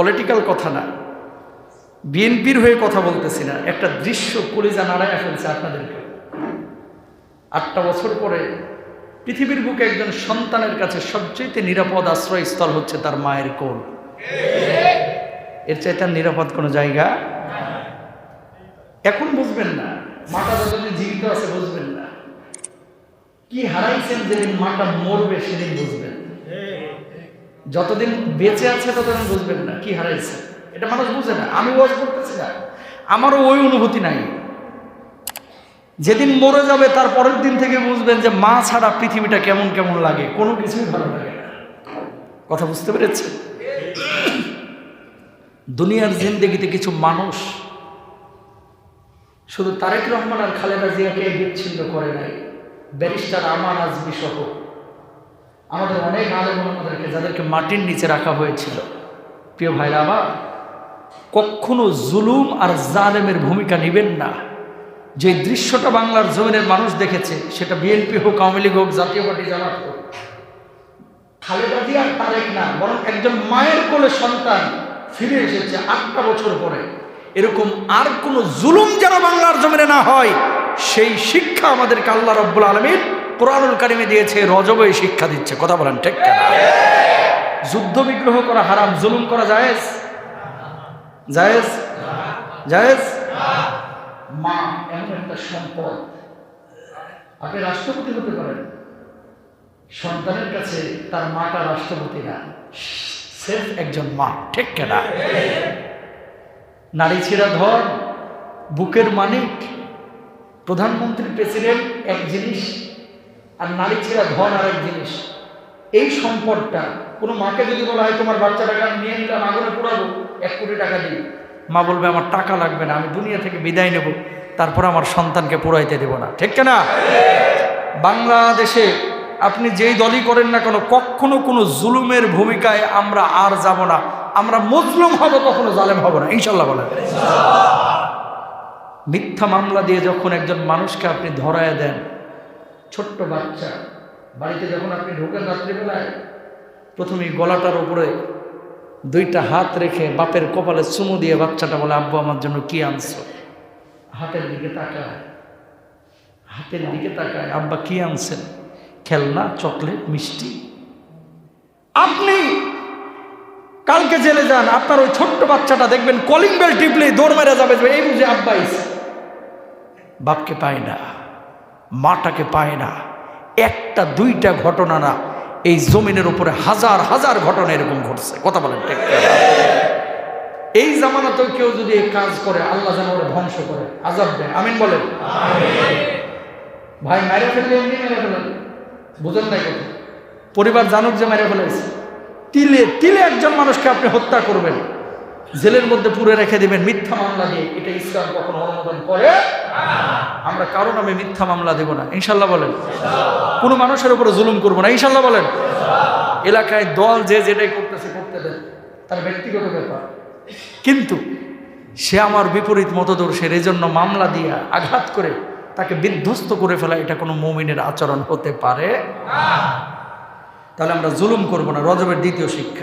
Political কথা না। বিএনপির হয়ে কথা বলতেছি না। একটা দৃশ্য কলিজা নাড়ায় ফেলছে আপনাদেরকে। আটটা বছর পরে পৃথিবীর বুকে একজন সন্তানের কাছে সবচেয়ে নিরাপদ আশ্রয়স্থল হচ্ছে তার মায়ের কোল। এর চাইতে আর নিরাপদ কোনো জায়গা? এখন বুঝবেন না। মাটা যতদিন জীবিত আছে বুঝবেন না। কি হারাইছেন যেদিন মাটা মরবে সেদিন বুঝবেন। যতদিন বেঁচে আছে, ততদিন বুঝবেন না কি হারাইছে। এটা মানুষ বুঝে না। আমি ওয়াজ করতেছি না। আমারও ওই অনুভূতি নাই। যেদিন মরে যাবে, তার পরের দিন থেকে বুঝবেন যে মা ছাড়া পৃথিবীটা কেমন কেমন লাগে। কোনো কিছুই ভালো লাগে কথা বুঝতে পেরেছি দুনিয়ার জিন্দগিতে কিছু মানুষ শুধু তারেক রহমান আর খালেদা জিয়াকে বিচ্ছিন্ন করে নাই। ব্যারিস্টার আমার আজমি সহ আমাদের অনেক আলেম আমাদেরকে যাদেরকে মাটির নিচে রাখা হয়েছিল। প্রিয় ভাইরা আমার, কখনো জুলুম আর জালেমের ভূমিকা নেবেন না। যে দৃশ্যটা বাংলার জমিনের মানুষ দেখেছে, সেটা বিএনপি হোক, আওয়ামী লীগ হোক, জাতীয় পার্টি, জামাত হোক। খালেদা জিয়া তারেক না, বরং একজন মায়ের কোলে সন্তান ফিরে এসেছে আটটা বছর পরে। এরকম আর কোনো জুলুম যেন বাংলার জমিনে না হয়, সেই শিক্ষা আমাদেরকে আল্লাহ রব্বুল আলমীর কোরআনুল কারিমে দিয়েছে রজবে শিক্ষা দিচ্ছে। কথা বলেন, ঠিক কেনা? যুদ্ধ বিগ্রহ করা হারাম, জুলুম করা জায়েজ? জায়েজ? জায়েজ? মা, এমন একটা সম্পদ। আপনি রাষ্ট্রপতি হতে পারেন। সন্তানের কাছে তার মাটা রাষ্ট্রপতি না সেফ একজন মা, ঠিক কেনা? নারী ছেঁড়া ধর বুকের মানিক প্রধানমন্ত্রী প্রেসিডেন্ট, এক জিনিস আর নারী ছেঁড়া ধন আর এক জিনিস। এই সম্পদটা কোনো মাকে যদি বলা হয়, তোমার বাচ্চাটাকে আমি নিয়ে নিলাম, আগুনে পোড়াবো, এক কোটি টাকা দিই। মা বলবে, আমার টাকা লাগবে না, আমি দুনিয়া থেকে বিদায় নেব, তারপর আমার সন্তানকে পোড়াইতে দেব না। ঠিক না বাংলাদেশে আপনি যেই দলই করেন না কেন, কখনো কোনো জুলুমের ভূমিকায় আমরা আর যাব না। আমরা মজলুম হব, কখনো জালেম হব না। ইনশাল্লাহ বলেন। মিথ্যা মামলা দিয়ে যখন একজন মানুষকে আপনি ধরায় দেন ছোট্ট বাচ্চা। বাড়িতে যখন আপনি ঢোকেন রাত্রিবেলায় প্রথমেই গলাটার উপরে দুইটা হাত রেখে বাপের কপালে চুমু দিয়ে বাচ্চাটা বলে, আব্বু, আমার জন্য কি আনছো? হাতের দিকে তাকায়। হাতের দিকে তাকায়, আব্বা, কি আনছেন? খেলনা, চকলেট, মিষ্টি? আপনি কালকে জেলে যান, আপনার ওই ছোট্ট বাচ্চাটা দেখবেন কলিং বেল টিপলেই দৌড় মেরে যাবে এই বুঝে আব্বা আইছে। বাপকে পায় না। মাটাকে পায় না। একটা, দুইটা ঘটনা না, এই জমিনের উপরে হাজার হাজার ঘটনা এরকম ঘটছে। কথা বলেন? এই জামানাতেও কেউ যদি এই কাজ করে, আল্লাহ যেন ওরা ধ্বংস করে। আজাব দেয় আমিন বলেন? ভাই, মেরে ফেললে এমনি মেরে ফেলেন। বুঝেন নাই কথা? পরিবার জানুক যে মেরে ফেলেছে। তিলে তিলে একজন মানুষকে আপনি হত্যা করবেন। জেলের মধ্যে পুরে রেখে দিবেন, মিথ্যা মামলা দিয়ে। এটা ইসলাম কখনো অনুমোদন করে আমরা কারও নামে মিথ্যা মামলা দেব না। ইনশাল্লাহ বলেন। কোনো মানুষের উপরে জুলুম করব না। ইনশাল্লাহ বলেন। এলাকায় দল যে যেটাই করতেছে, করতে দেন। তার ব্যক্তিগত ব্যাপার। কিন্তু সে আমার বিপরীত মতদর্শের এজন্য মামলা দিয়ে আঘাত করে তাকে বিধ্বস্ত করে ফেলা এটা কোনো মমিনের আচরণ হতে পারে? তাহলে আমরা জুলুম করব না। রজবের দ্বিতীয় শিক্ষা।